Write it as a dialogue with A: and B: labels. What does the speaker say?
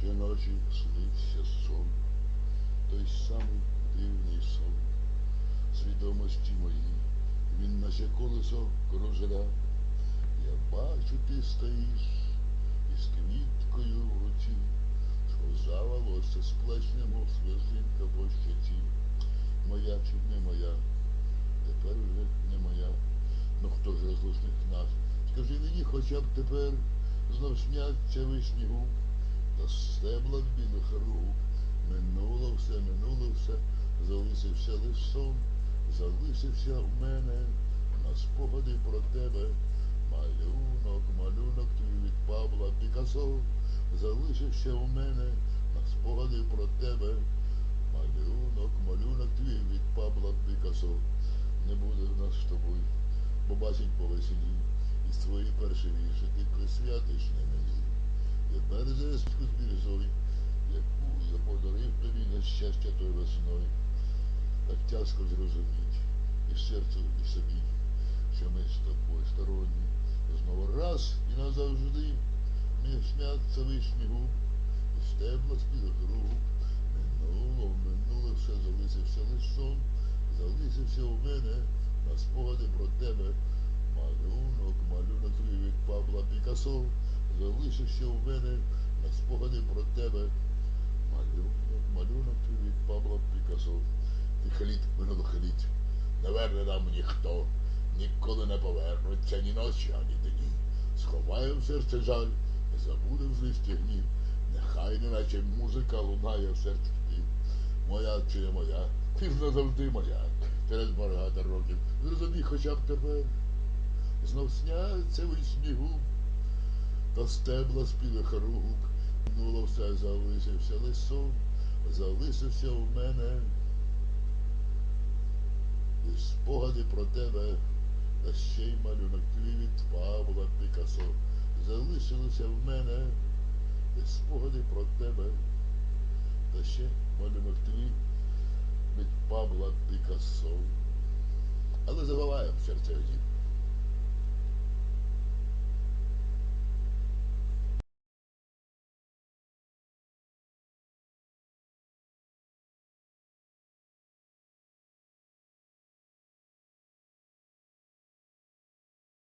A: Щоночі сниться сон, той самий дивний сон, свідомості моїй, він наче колесо кружеля. Я бачу, ти стоїш із квіткою в руці, сповза волосся з плеч, немов сльозинка по щоці. Моя чи не моя, тепер вже не моя. Ну хто ж розлучник нас? Скажи мені хоча б тепер знов сняться вишні губ, та стебла в білих рук. Минуло все, минуло все, залишився лиш сон, залишився в мене на спогади про тебе. Малюнок, малюнок твій від Павла Пікасо, залишився у мене на спогади про тебе. Малюнок, малюнок твій від Павла Пікасо. Не буде в нас з тобою, побачить по весені. І свої перші вірші ти присвятиш не мені. Я березеску з бірзою, яку я подарив тобі на щастя той весною. Так тяжко зрозуміть і серцю, і собі, що ми з тобою сторонні. Знову раз і назавжди мені сняться вишні губ, і стебла з білих рук. Минуло, минуло все, залишився лиш сон, залишився у мене на спогади про тебе. Малюнок, малюнок від Павла Пікасо, залишився у мене спогади про тебе. Малюнок, малюнок твій від Павла Пікасо. Тих літ минулих літ не верне нам ніхто, ніколи не повернуться ні ночі, ані дні. Сховає в серце жаль, не забуде в листі гнів. Нехай неначе музика лунає в серці спів. Моя чи не моя, ти ж назавжди моя, через багато років. Зрозумій хоча б тепер. Знов сняться ви снігу, та стебла з білих рук. Минуло все, залишився лисом, залишився в мене. І спогади про тебе, та ще й малюнок від Павла Пікасо. Залишилося в мене і спогади про тебе, та ще малюнок твій від Павла Пікасо. Але забуваємо серце дім.